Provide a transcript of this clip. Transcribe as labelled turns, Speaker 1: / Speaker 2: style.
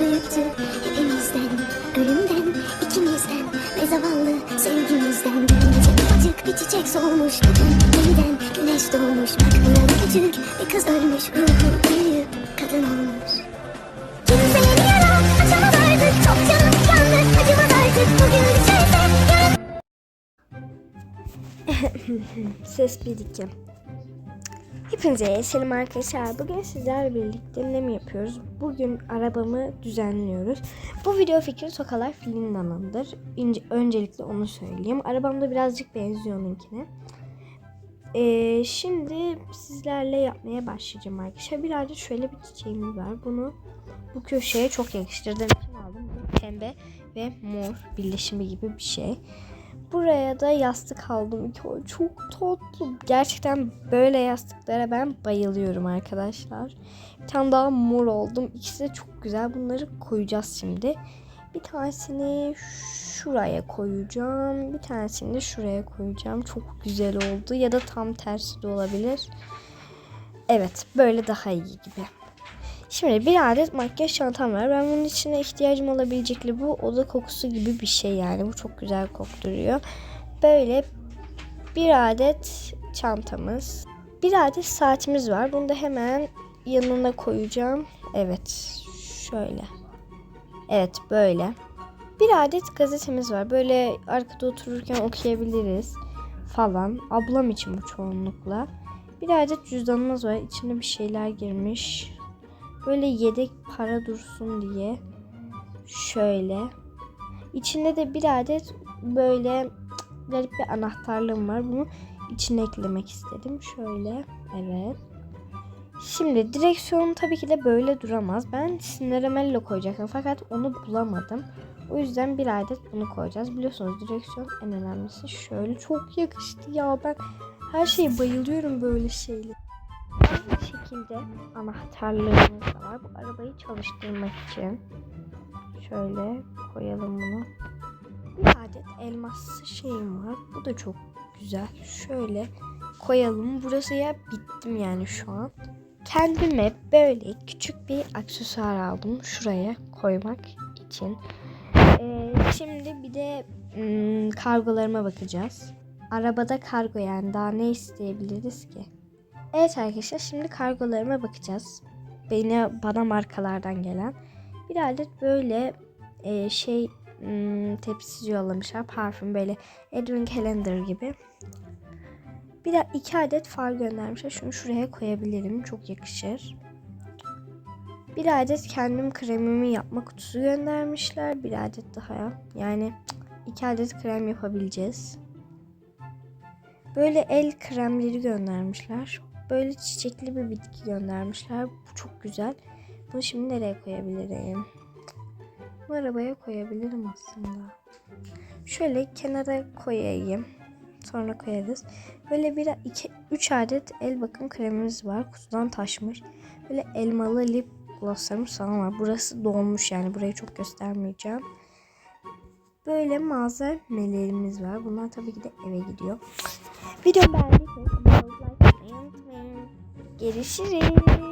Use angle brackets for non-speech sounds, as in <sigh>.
Speaker 1: büyüktü hepimizden Ölümden ikimizden ve zavallı sevgimizden. Ufacık bir çiçek solmuş yeniden güneş doğmuş. Bak burada küçük bir kız ölmüş Ruhu büyüyüp kadın olmuş. Kimse yeni yara açamaz artık Çok canım yandı acımaz artık Bugün düşerse yarın <laughs>
Speaker 2: Ses biriki. Hepinize selam arkadaşlar. Bugün sizlerle birlikte ne mi yapıyoruz? Bugün arabamı düzenliyoruz. Bu video fikri Tokalar filmindendir. İnce, öncelikle onu söyleyeyim. Arabam da birazcık benziyor onunkine. Ee, şimdi sizlerle yapmaya başlayacağım arkadaşlar. Bir adet şöyle bir çiçeğimiz var. Bunu bu köşeye çok yakıştırdığım için aldım. Bu pembe ve mor birleşimi gibi bir şey. Buraya da yastık aldım. Çok tatlı. Gerçekten böyle yastıklara ben bayılıyorum arkadaşlar. Bir tane daha mor oldum. İkisi de çok güzel. Bunları koyacağız şimdi. Bir tanesini şuraya koyacağım. Bir tanesini de şuraya koyacağım. Çok güzel oldu. Ya da tam tersi de olabilir. Evet böyle daha iyi gibi. Şimdi bir adet makyaj çantam var. Ben bunun içine ihtiyacım olabilecekli bu oda kokusu gibi bir şey yani. Bu çok güzel kokturuyor. Böyle bir adet çantamız. Bir adet saatimiz var. Bunu da hemen yanına koyacağım. Evet şöyle. Evet böyle. Bir adet gazetemiz var. Böyle arkada otururken okuyabiliriz falan. Ablam için bu çoğunlukla. Bir adet cüzdanımız var. İçine bir şeyler girmiş. Böyle yedek para dursun diye. Şöyle. İçinde de bir adet böyle garip bir anahtarlığım var. Bunu içine eklemek istedim. Şöyle. Evet. Şimdi direksiyon tabii ki de böyle duramaz. Ben Cinderella koyacaktım fakat onu bulamadım. O yüzden bir adet bunu koyacağız. Biliyorsunuz direksiyon en önemlisi. Şöyle çok yakıştı ya ben her şeye bayılıyorum böyle şeyler. Aynı şekilde anahtarlarımız da var. Bu arabayı çalıştırmak için. Şöyle koyalım bunu. Bir adet elmaslı şeyim var. Bu da çok güzel. Şöyle koyalım. Burası ya bittim yani şu an. Kendime böyle küçük bir aksesuar aldım. Şuraya koymak için. Ee, şimdi bir de hmm, kargolarıma bakacağız. Arabada kargo yani daha ne isteyebiliriz ki? Evet arkadaşlar şimdi kargolarıma bakacağız. Beni bana markalardan gelen. Bir adet böyle e, şey hmm, tepsi yollamışlar. Parfüm böyle Edwin Calendar gibi. Bir de iki adet far göndermişler. Şunu şuraya koyabilirim. Çok yakışır. Bir adet kendim kremimi yapma kutusu göndermişler. Bir adet daha. Yani iki adet krem yapabileceğiz. Böyle el kremleri göndermişler. Böyle çiçekli bir bitki göndermişler. Bu çok güzel. Bunu şimdi nereye koyabilirim? Bu arabaya koyabilirim aslında. Şöyle kenara koyayım. Sonra koyarız. Böyle bir iki, üç adet el bakım kremimiz var. Kutudan taşmış. Böyle elmalı lip glosslarımız falan var. Burası dolmuş yani. Burayı çok göstermeyeceğim. Böyle malzemelerimiz var. Bunlar tabii ki de eve gidiyor. Videomu beğendiyseniz unutmayın. Görüşürüz.